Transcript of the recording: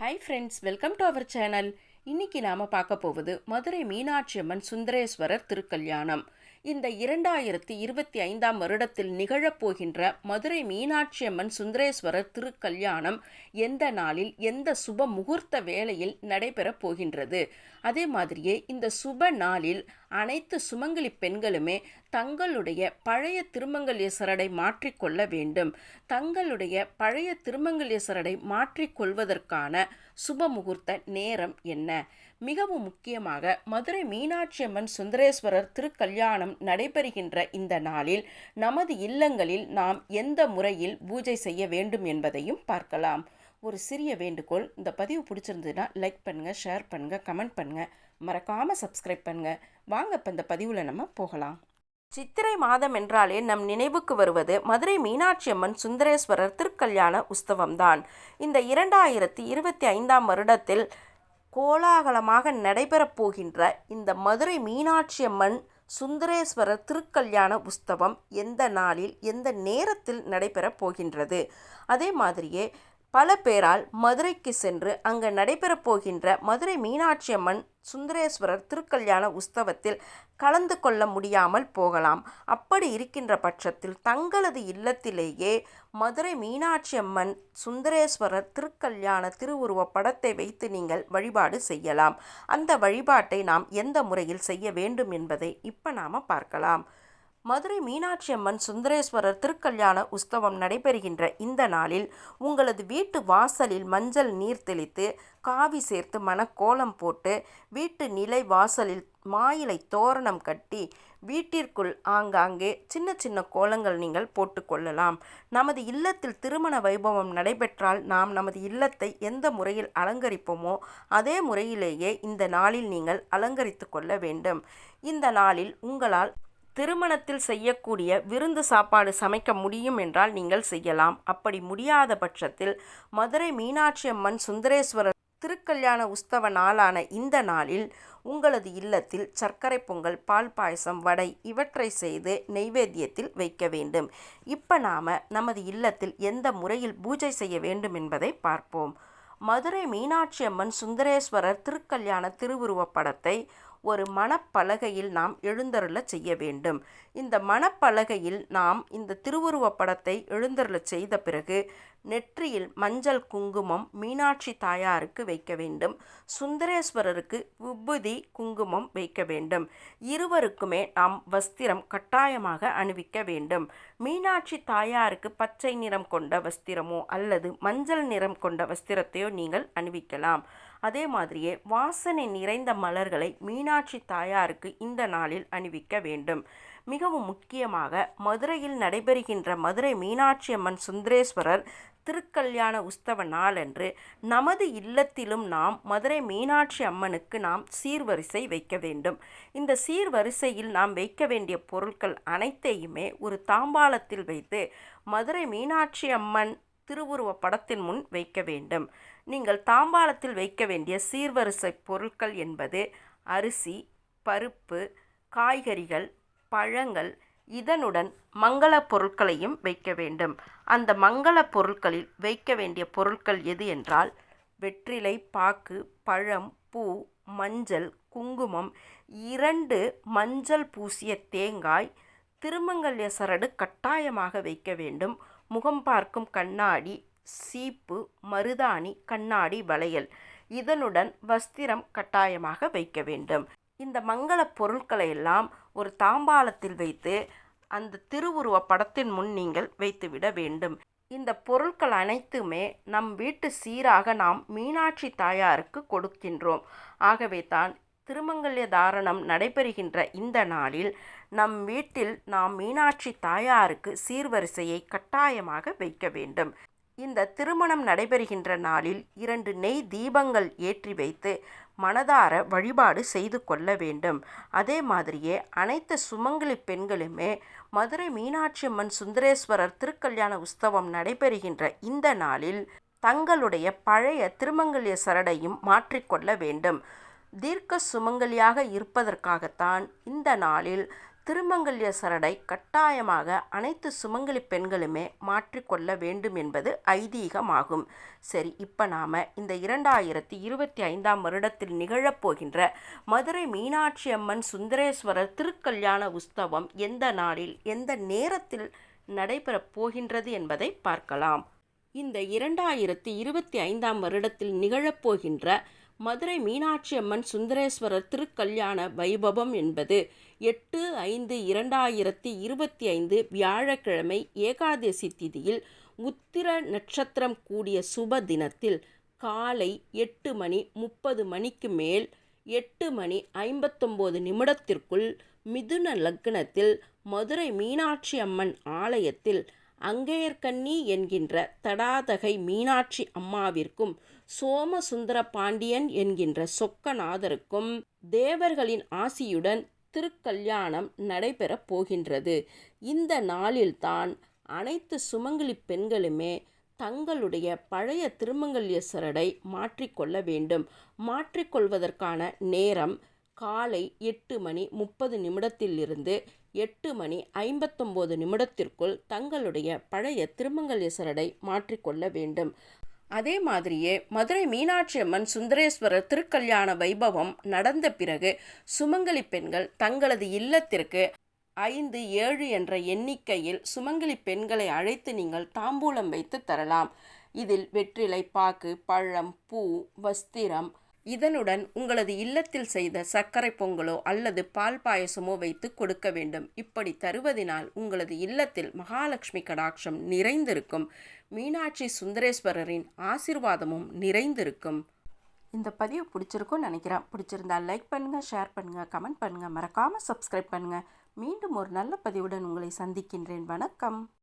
Hi friends welcome to our channel இன்னைக்கு நாம் பார்க்க போவது மதுரை மீனாட்சி அம்மன் சுந்தரேஸ்வரர் திருக்கல்யாணம். இந்த இரண்டாயிரத்தி இருபத்தி ஐந்தாம் வருடத்தில் நிகழப்போகின்ற மதுரை மீனாட்சி அம்மன் சுந்தரேஸ்வரர் திருக்கல்யாணம் எந்த நாளில் எந்த சுப முகூர்த்த வேளையில் நடைபெறப் போகின்றது? அதே மாதிரியே இந்த சுப நாளில் அனைத்து சுமங்கலி பெண்களுமே தங்களுடைய பழைய திருமங்கல்ய சரடை மாற்றிக்கொள்ள வேண்டும். தங்களுடைய பழைய திருமங்கல்ய சரடை மாற்றிக்கொள்வதற்கான சுப முகூர்த்த நேரம் என்ன? மிகவும் முக்கியமாக மதுரை மீனாட்சி அம்மன் சுந்தரேஸ்வரர் திருக்கல்யாணம் நடைபெறுகின்ற இந்த நாளில் நமது இல்லங்களில் நாம் எந்த முறையில் பூஜை செய்ய வேண்டும் என்பதையும் பார்க்கலாம். ஒரு சிறிய வேண்டுகோள் இந்த பதிவு பிடிச்சிருந்ததுன்னா லைக் பண்ணுங்கள் ஷேர் பண்ணுங்கள் கமெண்ட் பண்ணுங்கள் மறக்காமல் சப்ஸ்கிரைப் பண்ணுங்கள் வாங்க இப்போ இந்த பதிவில் நம்ம போகலாம். சித்திரை மாதம் என்றாலே நம் நினைவுக்கு வருவது மதுரை மீனாட்சி அம்மன் சுந்தரேஸ்வரர் திருக்கல்யாண உற்சவம்தான். இந்த இரண்டாயிரத்தி இருபத்தி ஐந்தாம் வருடத்தில் கோலாகலமாக நடைபெறப் போகின்ற இந்த மதுரை மீனாட்சி அம்மன் சுந்தரேஸ்வரர் திருக்கல்யாண உற்சவம் எந்த நாளில் எந்த நேரத்தில் நடைபெறப் போகின்றது? அதே மாதிரியே பல பேரால் மதுரைக்கு சென்று அங்கு நடைபெறப் போகின்ற மதுரை மீனாட்சி அம்மன் சுந்தரேஸ்வரர் திருக்கல்யாண உற்சவத்தில் கலந்து கொள்ள முடியாமல் போகலாம். அப்படி இருக்கின்ற பட்சத்தில் தங்களது இல்லத்திலேயே மதுரை மீனாட்சி அம்மன் சுந்தரேஸ்வரர் திருக்கல்யாண திருவுருவ படத்தை வைத்து நீங்கள் வழிபாடு செய்யலாம். அந்த வழிபாட்டை நாம் எந்த முறையில் செய்ய வேண்டும் என்பதை இப்போ நாம் பார்க்கலாம். மதுரை மீனாட்சி அம்மன் சுந்தரேஸ்வரர் திருக்கல்யாண உற்சவம் நடைபெறுகின்ற இந்த நாளில் உங்களது வீட்டு வாசலில் மஞ்சள் நீர் தெளித்து காவி சேர்த்து மனக்கோலம் போட்டு வீட்டு நிலை வாசலில் மாயிலை தோரணம் கட்டி வீட்டிற்குள் ஆங்காங்கே சின்ன சின்ன கோலங்கள் நீங்கள் போட்டுக்கொள்ளலாம் நமது இல்லத்தில் திருமண வைபவம் நடைபெற்றால் நாம் நமது இல்லத்தை எந்த முறையில் அலங்கரிப்போமோ அதே முறையிலேயே இந்த நாளில் நீங்கள் அலங்கரித்து கொள்ள வேண்டும். இந்த நாளில் உங்களால் திருமணத்தில் செய்யக்கூடிய விருந்து சாப்பாடு சமைக்க முடியும் என்றால் நீங்கள் செய்யலாம். அப்படி முடியாத பட்சத்தில் மதுரை மீனாட்சி அம்மன் சுந்தரேஸ்வரர் திருக்கல்யாண உஸ்தவ நாளான இந்த நாளில் உங்களது இல்லத்தில் சர்க்கரை பொங்கல் பால் பாயசம் வடை இவற்றை செய்து நெய்வேத்தியத்தில் வைக்க வேண்டும். இப்போ நாம் நமது இல்லத்தில் எந்த முறையில் பூஜை செய்ய வேண்டும் என்பதை பார்ப்போம். மதுரை மீனாட்சி அம்மன் சுந்தரேஸ்வரர் திருக்கல்யாண திருவுருவப் படத்தை ஒரு மணப்பலகையில் நாம் எழுந்தருளச் செய்ய வேண்டும். இந்த மணப்பலகையில் நாம் இந்த திருவுருவப் படத்தை எழுந்தருளச் செய்த பிறகு நெற்றியில் மஞ்சள் குங்குமம் மீனாட்சி தாயாருக்கு வைக்க வேண்டும். சுந்தரேஸ்வரருக்கு விபூதி குங்குமம் வைக்க வேண்டும். இருவருக்குமே நாம் வஸ்திரம் கட்டாயமாக அணிவிக்க வேண்டும். மீனாட்சி தாயாருக்கு பச்சை நிறம் கொண்ட வஸ்திரமோ அல்லது மஞ்சள் நிறம் கொண்ட வஸ்திரத்தையோ நீங்கள் அணிவிக்கலாம். அதே மாதிரியே வாசனை நிறைந்த மலர்களை மீனாட்சி தாயாருக்கு இந்த நாளில் அணிவிக்க வேண்டும். மிகவும் முக்கியமாக மதுரையில் நடைபெறுகின்ற மதுரை மீனாட்சி அம்மன் சுந்தரேஸ்வரர் திருக்கல்யாண உஸ்தவ நாளன்று நமது இல்லத்திலும் நாம் மதுரை மீனாட்சி அம்மனுக்கு நாம் சீர்வரிசை வைக்க வேண்டும். இந்த சீர்வரிசையில் நாம் வைக்க வேண்டிய பொருட்கள் அனைத்தையுமே ஒரு தாம்பாளத்தில் வைத்து மதுரை மீனாட்சி அம்மன் திருவுருவ படத்தின் முன் வைக்க வேண்டும். நீங்கள் தாம்பாளத்தில் வைக்க வேண்டிய சீர்வரிசை பொருட்கள் என்பது அரிசி பருப்பு காய்கறிகள் பழங்கள் இதனுடன் மங்கள பொருட்களையும் வைக்க வேண்டும். அந்த மங்கள பொருட்களில் வைக்க வேண்டிய பொருட்கள் எது என்றால் வெற்றிலை பாக்கு பழம் பூ மஞ்சள் குங்குமம் இரண்டு மஞ்சள் பூசிய தேங்காய் திருமங்கல்ய சரடு கட்டாயமாக வைக்க வேண்டும். முகம் பார்க்கும் கண்ணாடி சீப்பு மருதாணி கண்ணாடி வளையல். இதனுடன் வஸ்திரம் கட்டாயமாக வைக்க வேண்டும். இந்த மங்கள பொருட்களை எல்லாம் ஒரு தாம்பாளத்தில் வைத்து அந்த திருவுருவ படத்தின் முன் நீங்கள் வைத்துவிட வேண்டும். இந்த பொருட்கள் அனைத்துமே நம் வீட்டு சீராக நாம் மீனாட்சி தாயாருக்கு கொடுக்கின்றோம். ஆகவே தான் திருமங்கல்ய தாரணம் நடைபெறுகின்ற இந்த நாளில் நம் வீட்டில் நாம் மீனாட்சி தாயாருக்கு சீர்வரிசையை கட்டாயமாக வைக்க வேண்டும். இந்த திருமணம் நடைபெறுகின்ற நாளில் இரண்டு நெய் தீபங்கள் ஏற்றி வைத்து மனதார வழிபாடு செய்து கொள்ள வேண்டும். அதே மாதிரியே அனைத்து சுமங்கலி பெண்களுமே மதுரை மீனாட்சி அம்மன் சுந்தரேஸ்வரர் திருக்கல்யாண உற்சவம் நடைபெறுகின்ற இந்த நாளில் தங்களுடைய பழைய திருமங்கல்ய சரடையும் மாற்றிக்கொள்ள வேண்டும். தீர்க்க சுமங்கலியாக இருப்பதற்காகத்தான் இந்த நாளில் திருமங்கல்ய சரடை கட்டாயமாக அனைத்து சுமங்கலி பெண்களுமே மாற்றிக்கொள்ள வேண்டும் என்பது ஐதீகமாகும். சரி இப்போ நாம் இந்த இரண்டாயிரத்தி இருபத்தி ஐந்தாம் வருடத்தில் நிகழப்போகின்ற மதுரை மீனாட்சி அம்மன் சுந்தரேஸ்வரர் திருக்கல்யாண உற்சவம் எந்த நாளில் எந்த நேரத்தில் நடைபெறப் போகின்றது என்பதை பார்க்கலாம். இந்த இரண்டாயிரத்தி இருபத்தி ஐந்தாம் வருடத்தில் நிகழப்போகின்ற மதுரை மீனாட்சி அம்மன் சுந்தரேஸ்வரர் திருக்கல்யாண வைபவம் என்பது எட்டு ஐந்து இரண்டாயிரத்தி இருபத்தி ஐந்து வியாழக்கிழமை ஏகாதசி திதியில் உத்திர நட்சத்திரம் கூடிய சுப தினத்தில் காலை எட்டு மணி முப்பது மணிக்கு மேல் எட்டு மணி ஐம்பத்தொம்போது நிமிடத்திற்குள் மிதுன லக்னத்தில் மதுரை மீனாட்சி அம்மன் ஆலயத்தில் அங்கேயர்கன்னி என்கின்ற தடாதகை மீனாட்சி அம்மாவிற்கும் சோமசுந்தர பாண்டியன் என்கின்ற சொக்கநாதருக்கும் தேவர்களின் ஆசியுடன் திருக்கல்யாணம் நடைபெறப் போகின்றது. இந்த நாளில்தான் அனைத்து சுமங்கலி பெண்களுமே தங்களுடைய பழைய திருமங்கல்ய சரடை மாற்றிக்கொள்ள வேண்டும். மாற்றிக்கொள்வதற்கான நேரம் காலை எட்டு மணி முப்பது நிமிடத்திலிருந்து எட்டு மணி ஐம்பத்தொம்போது நிமிடத்திற்குள் தங்களுடைய பழைய திருமங்கல்ய சரடை மாற்றிக்கொள்ள வேண்டும். அதே மாதிரியே மதுரை மீனாட்சி அம்மன் சுந்தரேஸ்வரர் திருக்கல்யாண வைபவம் நடந்த பிறகு சுமங்கலி பெண்கள் தங்களது இல்லத்திற்கு ஐந்து ஏழு என்ற எண்ணிக்கையில் சுமங்கலி பெண்களை அழைத்து நீங்கள் தாம்பூலம் வைத்து தரலாம். இதில் வெற்றிலை பாக்கு பழம் பூ வஸ்திரம் இதனுடன் உங்களது இல்லத்தில் செய்த சர்க்கரை பொங்கலோ அல்லது பால் பாயசமோ வைத்து கொடுக்க வேண்டும். இப்படி தருவதினால் உங்களது இல்லத்தில் மகாலட்சுமி கடாட்சம் நிறைந்திருக்கும். மீனாட்சி சுந்தரேஸ்வரரின் ஆசிர்வாதமும் நிறைந்திருக்கும். இந்த பதிவு பிடிச்சிருக்கும்னு நினைக்கிறேன். பிடிச்சிருந்தால் லைக் பண்ணுங்கள் ஷேர் பண்ணுங்கள் கமெண்ட் பண்ணுங்கள் மறக்காமல் சப்ஸ்கிரைப் பண்ணுங்கள் மீண்டும் ஒரு நல்ல பதிவுடன் உங்களை சந்திக்கின்றேன். வணக்கம்.